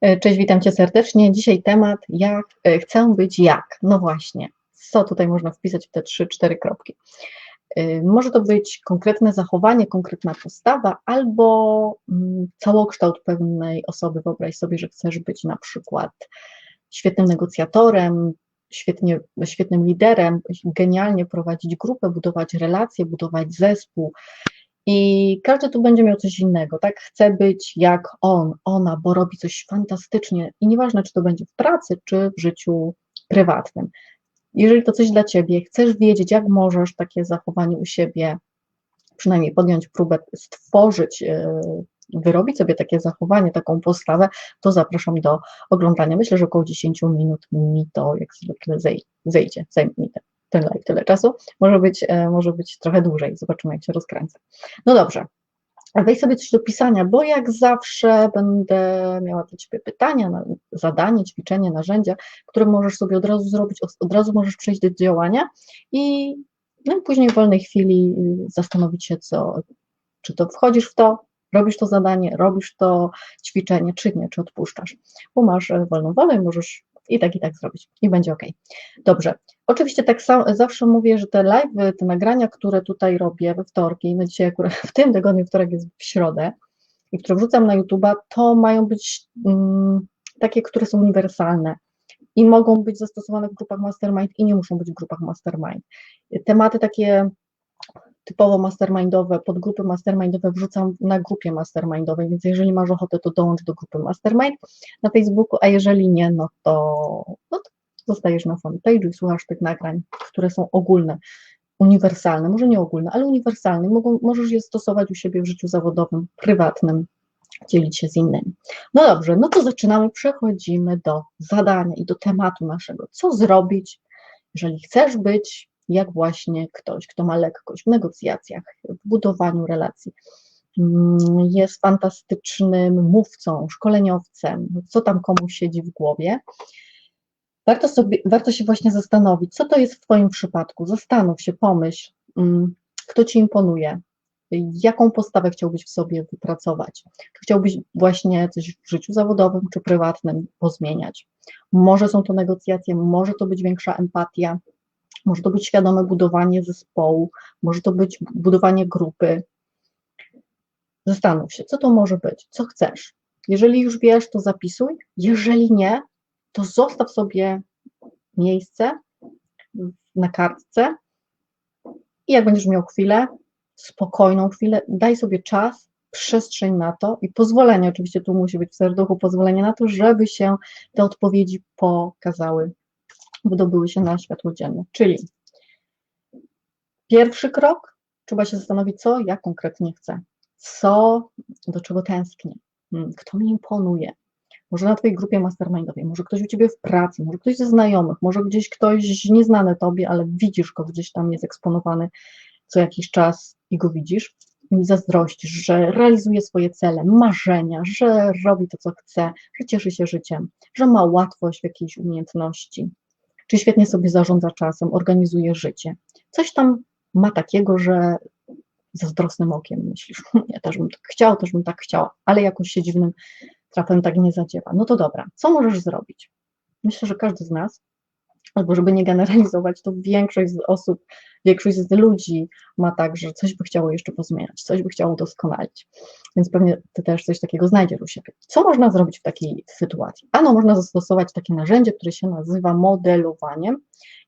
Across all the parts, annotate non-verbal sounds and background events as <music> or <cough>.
E, Cześć, witam Cię serdecznie. Dzisiaj temat, jak e, chcę być jak. No właśnie, co tutaj można wpisać w te trzy, cztery kropki? E, Może to być konkretne zachowanie, konkretna postawa, albo mm, całokształt pewnej osoby. Wyobraź sobie, że chcesz być na przykład świetnym negocjatorem, świetnie, świetnym liderem, genialnie prowadzić grupę, budować relacje, budować zespół. I każdy tu będzie miał coś innego, tak? Chce być jak on, ona, bo robi coś fantastycznie i nieważne, czy to będzie w pracy, czy w życiu prywatnym. Jeżeli to coś dla ciebie, chcesz wiedzieć, jak możesz takie zachowanie u siebie, przynajmniej podjąć próbę stworzyć, e, wyrobić sobie takie zachowanie, taką postawę, to zapraszam do oglądania. Myślę, że około 10 minut mi to jak zwykle zej- zejdzie, zajmie mi ten live tyle czasu. Może być, e, może być trochę dłużej, zobaczymy jak się rozkręcę. No dobrze, weź sobie coś do pisania, bo jak zawsze będę miała do Ciebie pytania, zadanie, ćwiczenie, narzędzia, które możesz sobie od razu zrobić, od- od razu możesz przejść do działania i no i później w wolnej chwili y, zastanowić się, co, czy to wchodzisz w to, robisz to zadanie, robisz to ćwiczenie, czy nie, czy odpuszczasz, bo masz e, wolną wolę i możesz i tak, i tak zrobić i będzie ok. Dobrze, oczywiście tak samo, zawsze mówię, że te live, te nagrania, które tutaj robię we wtorki, no dzisiaj akurat w tym tygodniu wtorek jest w środę i które wrzucam na YouTube'a, to mają być mm, takie, które są uniwersalne i mogą być zastosowane w grupach mastermind i nie muszą być w grupach mastermind. Tematy takie typowo mastermindowe, podgrupy mastermindowe wrzucam na grupie mastermindowej, więc jeżeli masz ochotę, to dołącz do grupy mastermind na Facebooku, a jeżeli nie, no to, no to zostajesz na fanpage'u i słuchasz tych nagrań, które są ogólne, uniwersalne, może nie ogólne, ale uniwersalne, Mogą, możesz je stosować u siebie w życiu zawodowym, prywatnym, dzielić się z innymi. No dobrze, no to zaczynamy, przechodzimy do zadania i do tematu naszego. Co zrobić, jeżeli chcesz być jak właśnie ktoś, kto ma lekkość w negocjacjach, w budowaniu relacji, mm, jest fantastycznym mówcą, szkoleniowcem, co tam komuś siedzi w głowie. Warto, sobie, warto się właśnie zastanowić, co to jest w Twoim przypadku. Zastanów się, pomyśl, mm, kto Ci imponuje, jaką postawę chciałbyś w sobie wypracować. Czy chciałbyś właśnie coś w życiu zawodowym czy prywatnym pozmieniać? Może są to negocjacje, może to być większa empatia, może to być świadome budowanie zespołu, może to być budowanie grupy. Zastanów się, co to może być, co chcesz. Jeżeli już wiesz, to zapisuj. Jeżeli nie, to zostaw sobie miejsce na kartce i jak będziesz miał chwilę, spokojną chwilę, daj sobie czas, przestrzeń na to i pozwolenie, oczywiście tu musi być w serduchu pozwolenie na to, żeby się te odpowiedzi pokazały, wydobyły się na światło dzienne. Czyli pierwszy krok, trzeba się zastanowić, co ja konkretnie chcę, co, do czego tęsknię, Hmm, kto mi imponuje, może na Twojej grupie mastermindowej, może ktoś u Ciebie w pracy, może ktoś ze znajomych, może gdzieś ktoś nieznany Tobie, ale widzisz go, gdzieś tam jest eksponowany co jakiś czas i go widzisz i zazdrościsz, że realizuje swoje cele, marzenia, że robi to, co chce, że cieszy się życiem, że ma łatwość w jakiejś umiejętności, czy świetnie sobie zarządza czasem, organizuje życie. Coś tam ma takiego, że zazdrosnym okiem myślisz, <laughs> ja też bym tak chciał, też bym tak chciała, ale jakoś się dziwnym trafem tak nie zadziewa. No to dobra, co możesz zrobić? Myślę, że każdy z nas, albo żeby nie generalizować, to większość z osób, większość z ludzi ma tak, że coś by chciało jeszcze pozmieniać, coś by chciało udoskonalić. Więc pewnie ty też coś takiego znajdziesz u siebie. Co można zrobić w takiej sytuacji? Ano, można zastosować takie narzędzie, które się nazywa modelowaniem.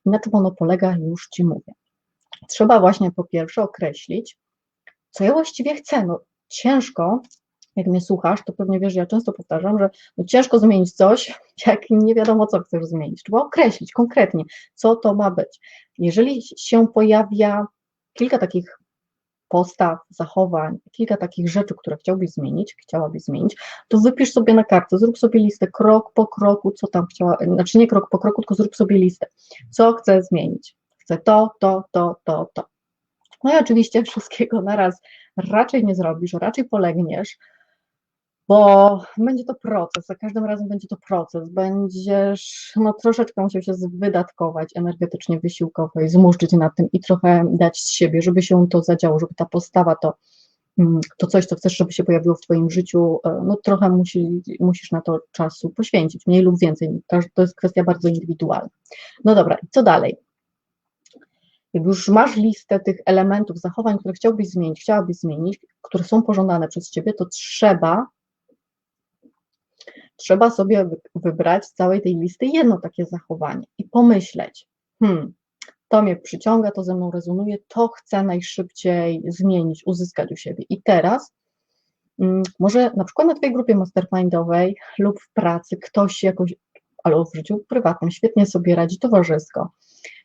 I na czym ono polega, już ci mówię. Trzeba właśnie po pierwsze określić, co ja właściwie chcę. No, ciężko jak mnie słuchasz, to pewnie wiesz, że ja często powtarzam, że no ciężko zmienić coś, <laughs> jak nie wiadomo, co chcesz zmienić. Trzeba określić konkretnie, co to ma być. Jeżeli się pojawia kilka takich postaw, zachowań, kilka takich rzeczy, które chciałbyś zmienić, chciałabyś zmienić, to wypisz sobie na kartce, zrób sobie listę krok po kroku, co tam chciała, znaczy nie krok po kroku, tylko zrób sobie listę, co chcę zmienić. Chcę to, to, to, to, to. No i oczywiście wszystkiego naraz raczej nie zrobisz, raczej polegniesz, bo będzie to proces, za każdym razem będzie to proces, będziesz no, troszeczkę musiał się wydatkować energetycznie, wysiłkowo i zmurzyć nad tym i trochę dać z siebie, żeby się to zadziało, żeby ta postawa to mm, to coś, co chcesz, żeby się pojawiło w Twoim życiu, e, no trochę musi, musisz na to czasu poświęcić, mniej lub więcej. To jest kwestia bardzo indywidualna. No dobra, co dalej? Jak już masz listę tych elementów, zachowań, które chciałbyś zmienić, chciałabyś zmienić, które są pożądane przez Ciebie, to trzeba trzeba sobie wybrać z całej tej listy jedno takie zachowanie i pomyśleć, hmm, to mnie przyciąga, to ze mną rezonuje, to chcę najszybciej zmienić, uzyskać u siebie. I teraz hmm, może na przykład na Twojej grupie mastermindowej lub w pracy ktoś jakoś, albo w życiu prywatnym świetnie sobie radzi towarzysko,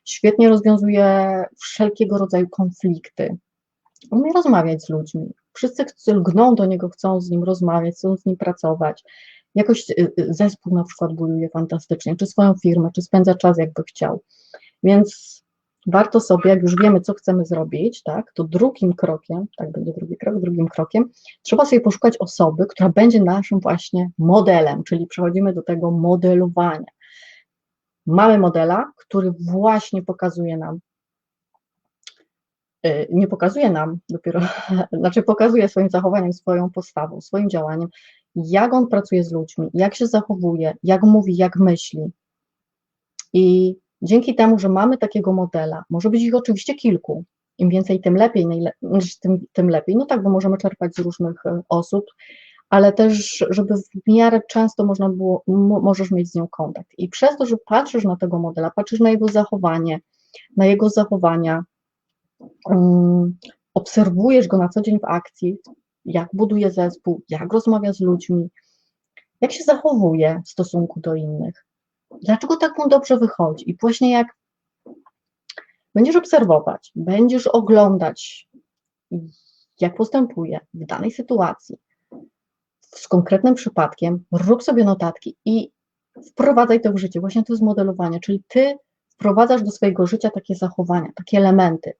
świetnie rozwiązuje wszelkiego rodzaju konflikty, umie rozmawiać z ludźmi. Wszyscy lgną do niego, chcą z nim rozmawiać, chcą z nim pracować jakoś y, y, zespół na przykład buduje fantastycznie, czy swoją firmę, czy spędza czas jakby chciał. Więc warto sobie, jak już wiemy, co chcemy zrobić, tak, to drugim krokiem, tak będzie drugi krok, drugim krokiem, trzeba sobie poszukać osoby, która będzie naszym właśnie modelem, czyli przechodzimy do tego modelowania. Mamy modela, który właśnie pokazuje nam, y, nie pokazuje nam dopiero, <laughs> znaczy pokazuje swoim zachowaniem, swoją postawą, swoim działaniem, jak on pracuje z ludźmi, jak się zachowuje, jak mówi, jak myśli. I dzięki temu, że mamy takiego modela, może być ich oczywiście kilku, im więcej, tym lepiej, tym, tym lepiej. No tak, bo możemy czerpać z różnych e, osób, ale też, żeby w miarę często można było, możesz mieć z nią kontakt. I przez to, że patrzysz na tego modela, patrzysz na jego zachowanie, na jego zachowania, um, obserwujesz go na co dzień w akcji, jak buduje zespół, jak rozmawia z ludźmi, jak się zachowuje w stosunku do innych, dlaczego tak mu dobrze wychodzi. I właśnie jak będziesz obserwować, będziesz oglądać, jak postępuje w danej sytuacji, z konkretnym przypadkiem, rób sobie notatki i wprowadzaj to w życie. Właśnie to jest modelowanie, czyli ty wprowadzasz do swojego życia takie zachowania, takie elementy.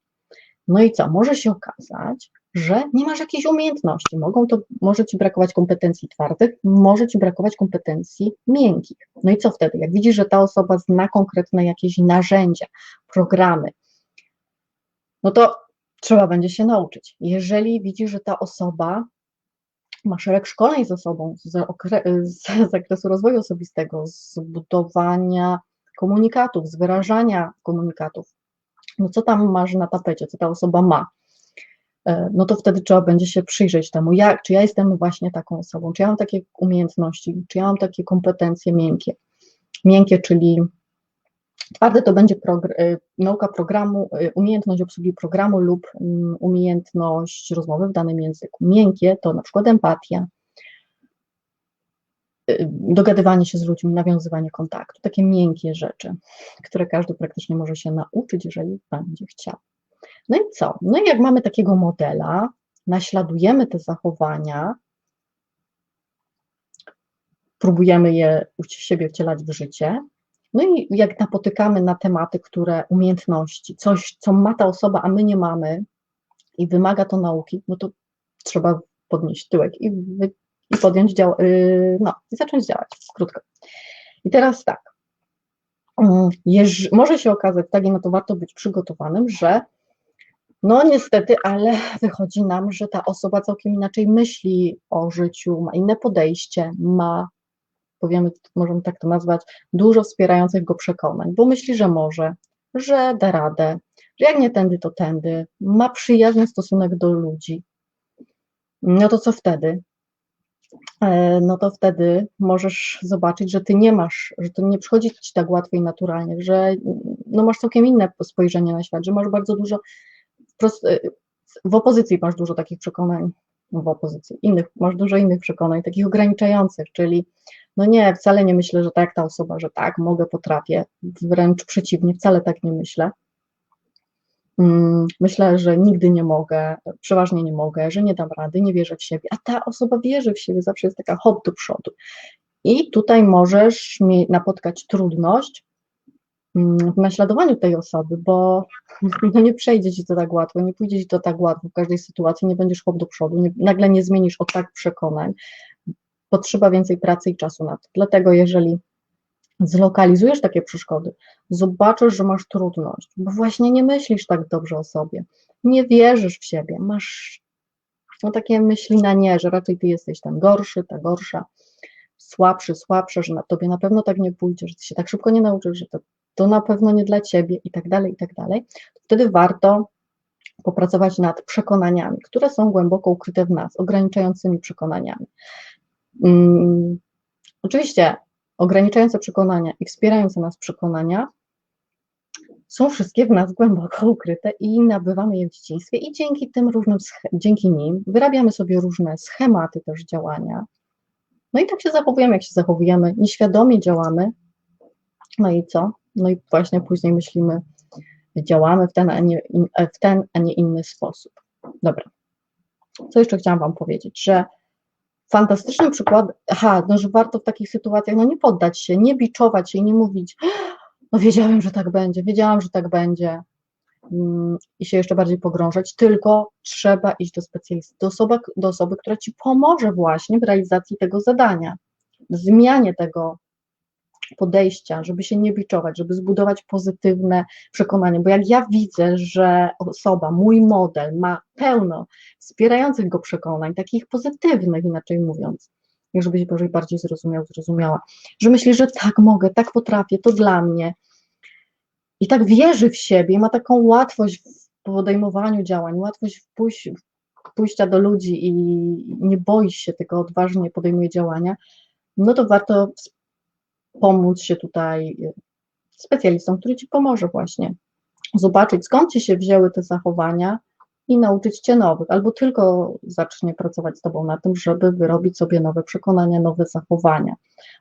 No i co? Może się okazać, że nie masz jakiejś umiejętności. Mogą to, może ci brakować kompetencji twardych, może ci brakować kompetencji miękkich. No i co wtedy? Jak widzisz, że ta osoba zna konkretne jakieś narzędzia, programy, no to trzeba będzie się nauczyć. Jeżeli widzisz, że ta osoba ma szereg szkoleń za sobą z, z zakresu rozwoju osobistego, z budowania komunikatów, z wyrażania komunikatów, no co tam masz na tapecie, co ta osoba ma, no to wtedy trzeba będzie się przyjrzeć temu, jak, czy ja jestem właśnie taką osobą, czy ja mam takie umiejętności, czy ja mam takie kompetencje miękkie. Miękkie, czyli twarde to będzie progr e, nauka programu, e, umiejętność obsługi programu lub um, umiejętność rozmowy w danym języku. Miękkie to na przykład empatia, dogadywanie się z ludźmi, nawiązywanie kontaktu, takie miękkie rzeczy, które każdy praktycznie może się nauczyć, jeżeli będzie chciał. No i co? No i jak mamy takiego modela, naśladujemy te zachowania, próbujemy je u siebie wcielać w życie, no i jak napotykamy na tematy, które umiejętności, coś, co ma ta osoba, a my nie mamy i wymaga to nauki, no to trzeba podnieść tyłek i i podjąć dział, y, no, i zacząć działać, krótko. I teraz tak, mm, Jeż, może się okazać, tak, i no to warto być przygotowanym, że no niestety, ale wychodzi nam, że ta osoba całkiem inaczej myśli o życiu, ma inne podejście, ma, powiemy, możemy tak to nazwać, dużo wspierających go przekonań, bo myśli, że może, że da radę, że jak nie tędy, to tędy, ma przyjazny stosunek do ludzi. No to co wtedy? E, no to wtedy możesz zobaczyć, że ty nie masz, że to nie przychodzi ci tak łatwo i naturalnie, że no masz całkiem inne spojrzenie na świat, że masz bardzo dużo, w opozycji masz dużo takich przekonań, w opozycji, innych, masz dużo innych przekonań, takich ograniczających, czyli no nie, wcale nie myślę, że tak ta osoba, że tak, mogę, potrafię, wręcz przeciwnie, wcale tak nie myślę, Mm, myślę, że nigdy nie mogę, przeważnie nie mogę, że nie dam rady, nie wierzę w siebie, a ta osoba wierzy w siebie, zawsze jest taka hop do przodu. I tutaj możesz napotkać trudność w naśladowaniu tej osoby, bo <laughs> no nie przejdzie ci to tak łatwo, nie pójdzie ci to tak łatwo w każdej sytuacji, nie będziesz hop do przodu, nie, nagle nie zmienisz o tak przekonań, potrzeba więcej pracy i czasu na to. Dlatego jeżeli zlokalizujesz takie przeszkody, zobaczysz, że masz trudność, bo właśnie nie myślisz tak dobrze o sobie, nie wierzysz w siebie, masz no takie myśli na nie, że raczej ty jesteś ten gorszy, ta gorsza, słabszy, słabsza, że na tobie na pewno tak nie pójdzie, że ty się tak szybko nie nauczysz, że to, to na pewno nie dla ciebie i tak dalej, i tak dalej, wtedy warto popracować nad przekonaniami, które są głęboko ukryte w nas, ograniczającymi przekonaniami. Hmm, oczywiście ograniczające przekonania i wspierające nas przekonania są wszystkie w nas głęboko ukryte i nabywamy je w dzieciństwie i dzięki tym różnym, dzięki nim wyrabiamy sobie różne schematy też działania. No i tak się zachowujemy, jak się zachowujemy, nieświadomie działamy, no i co? No i właśnie później myślimy, działamy w ten, a nie, w ten, a nie inny sposób. Dobra. Co jeszcze chciałam Wam powiedzieć, że fantastycznym przykładem, aha, no, że warto w takich sytuacjach no nie poddać się, nie biczować się i nie mówić, no wiedziałem, że tak będzie, wiedziałam, że tak będzie mm, i się jeszcze bardziej pogrążać, tylko trzeba iść do specjalisty, do osoby, do osoby, która Ci pomoże właśnie w realizacji tego zadania, w zmianie tego podejścia, żeby się nie biczować, żeby zbudować pozytywne przekonanie, bo jak ja widzę, że osoba, mój model ma pełno wspierających go przekonań, takich pozytywnych inaczej mówiąc, żeby się Boże bardziej zrozumiał, zrozumiała, że myśli, że tak mogę, tak potrafię, to dla mnie. I tak wierzy w siebie, ma taką łatwość w podejmowaniu działań, łatwość w pójścia do ludzi i nie boi się, tylko odważnie podejmuje działania, no to warto pomóc się tutaj specjalistom, który Ci pomoże właśnie zobaczyć, skąd Ci się wzięły te zachowania i nauczyć Cię nowych, albo tylko zacznie pracować z Tobą na tym, żeby wyrobić sobie nowe przekonania, nowe zachowania,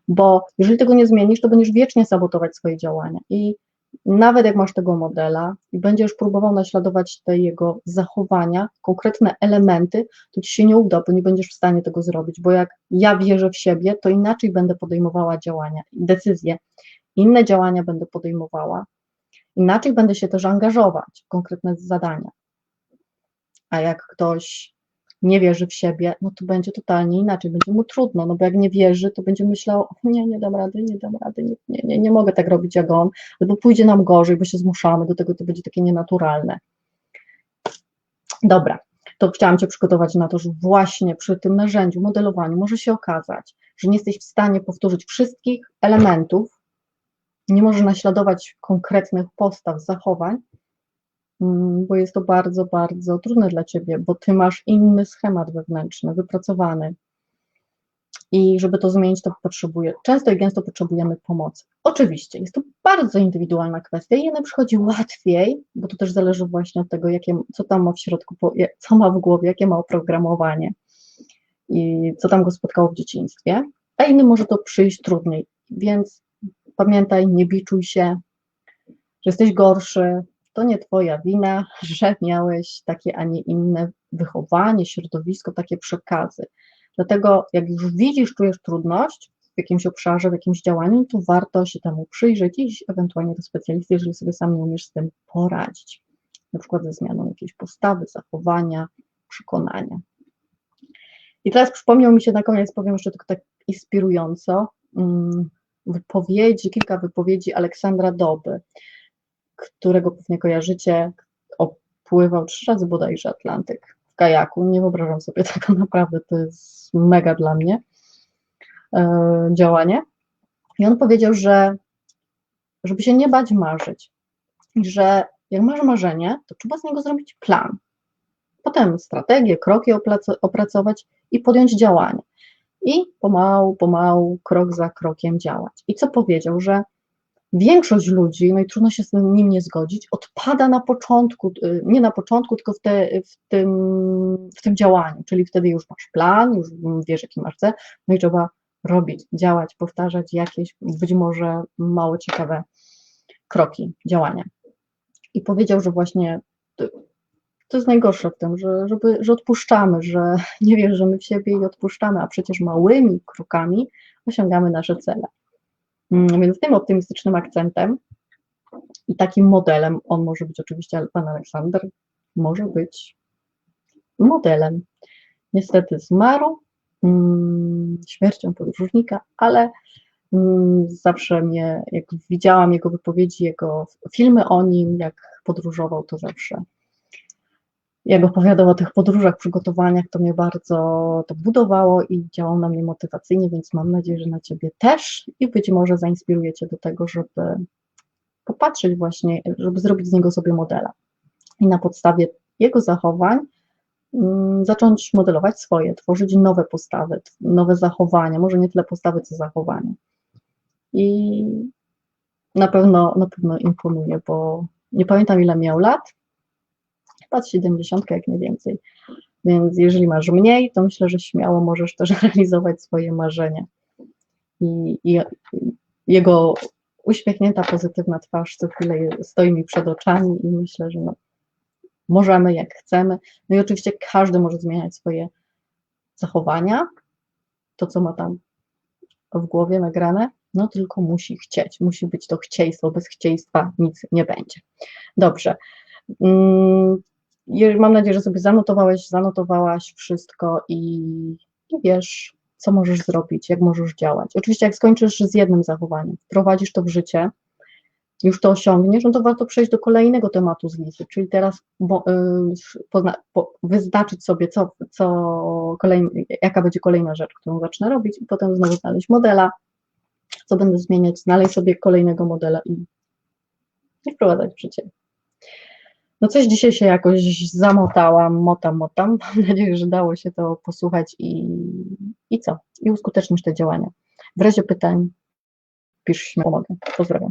bo jeżeli tego nie zmienisz, to będziesz wiecznie sabotować swoje działania. I nawet jak masz tego modela i będziesz próbował naśladować te jego zachowania, konkretne elementy, to ci się nie uda, bo nie będziesz w stanie tego zrobić, bo jak ja wierzę w siebie, to inaczej będę podejmowała działania, decyzje, inne działania będę podejmowała, inaczej będę się też angażować w konkretne zadania. A jak ktoś nie wierzy w siebie, no to będzie totalnie inaczej, będzie mu trudno, no bo jak nie wierzy, to będzie myślał, nie, nie dam rady, nie dam rady, nie, nie, nie, nie mogę tak robić jak on, albo pójdzie nam gorzej, bo się zmuszamy, do tego to będzie takie nienaturalne. Dobra, to chciałam Cię przygotować na to, że właśnie przy tym narzędziu, modelowaniu może się okazać, że nie jesteś w stanie powtórzyć wszystkich elementów, nie możesz naśladować konkretnych postaw, zachowań, bo jest to bardzo, bardzo trudne dla ciebie, bo ty masz inny schemat wewnętrzny, wypracowany. I żeby to zmienić, to potrzebuje, często i gęsto potrzebujemy pomocy. Oczywiście, jest to bardzo indywidualna kwestia i jedne przychodzi łatwiej, bo to też zależy właśnie od tego, jakie, co tam ma w środku, co ma w głowie, jakie ma oprogramowanie i co tam go spotkało w dzieciństwie, a innym może to przyjść trudniej. Więc pamiętaj, nie biczuj się, że jesteś gorszy, to nie Twoja wina, <laughs> że miałeś takie, a nie inne wychowanie, środowisko, takie przekazy. Dlatego, jak już widzisz, czujesz trudność w jakimś obszarze, w jakimś działaniu, to warto się temu przyjrzeć i ewentualnie do specjalisty, jeżeli sobie sam nie umiesz z tym poradzić. Na przykład ze zmianą jakiejś postawy, zachowania, przekonania. I teraz przypomniał mi się na koniec, powiem jeszcze tylko tak inspirująco, mm, wypowiedzi, kilka wypowiedzi Aleksandra Doby którego pewnie kojarzycie, opływał trzy razy bodajże Atlantyk w kajaku. Nie wyobrażam sobie <laughs> tego naprawdę, to jest mega dla mnie e, działanie. I on powiedział, że żeby się nie bać marzyć, że jak masz marzenie, to trzeba z niego zrobić plan. Potem strategię, kroki opracować i podjąć działanie. I pomału, pomału, krok za krokiem działać. I co powiedział, że większość ludzi, no i trudno się z nim nie zgodzić, odpada na początku, y, nie na początku, tylko w, te, w, tym, w tym działaniu, czyli wtedy już masz plan, już wiesz, jaki masz cel, no i trzeba robić, działać, powtarzać jakieś być może mało ciekawe kroki działania. I powiedział, że właśnie to, jest najgorsze w tym, że, żeby, że odpuszczamy, że <laughs> nie wierzymy w siebie i odpuszczamy, a przecież małymi krokami osiągamy nasze cele. Mm, więc tym optymistycznym akcentem i takim modelem, on może być oczywiście, pan Aleksander może być modelem. Niestety zmarł mm, śmiercią podróżnika, ale mm, zawsze mnie, jak widziałam jego wypowiedzi, jego filmy o nim, jak podróżował, to zawsze jak opowiadał o tych podróżach, przygotowaniach, to mnie bardzo to budowało i działało na mnie motywacyjnie, więc mam nadzieję, że na Ciebie też. I być może zainspiruje Cię do tego, żeby popatrzeć właśnie, żeby zrobić z niego sobie modela. I na podstawie jego zachowań mm, zacząć modelować swoje, tworzyć nowe postawy, nowe zachowania, może nie tyle postawy, co zachowania. I na pewno, na pewno imponuje, bo nie pamiętam ile miał lat, z 70, jak nie więcej. Więc jeżeli masz mniej, to myślę, że śmiało możesz też <laughs> realizować swoje marzenia. I, i jego uśmiechnięta, pozytywna twarz co chwilę stoi mi przed oczami i myślę, że no, możemy jak chcemy. No i oczywiście każdy może zmieniać swoje zachowania, to co ma tam w głowie nagrane, no tylko musi chcieć, musi być to chcieństwo, bez chcieństwa nic nie będzie. Dobrze. Mam nadzieję, że sobie zanotowałeś, zanotowałaś wszystko i, wiesz, co możesz zrobić, jak możesz działać. Oczywiście, jak skończysz z jednym zachowaniem, wprowadzisz to w życie, już to osiągniesz, no to warto przejść do kolejnego tematu z listy, czyli teraz bo, y, pozna, po, wyznaczyć sobie, co, co kolejny, jaka będzie kolejna rzecz, którą zacznę robić i potem znowu znaleźć modela, co będę zmieniać, znaleźć sobie kolejnego modela i, i wprowadzać w życie. No coś dzisiaj się jakoś zamotałam, motam, motam. <laughs> Mam nadzieję, że dało się to posłuchać i, i co? I uskutecznić te działania. W razie pytań pisz, śmiało pomogę. Pozdrawiam.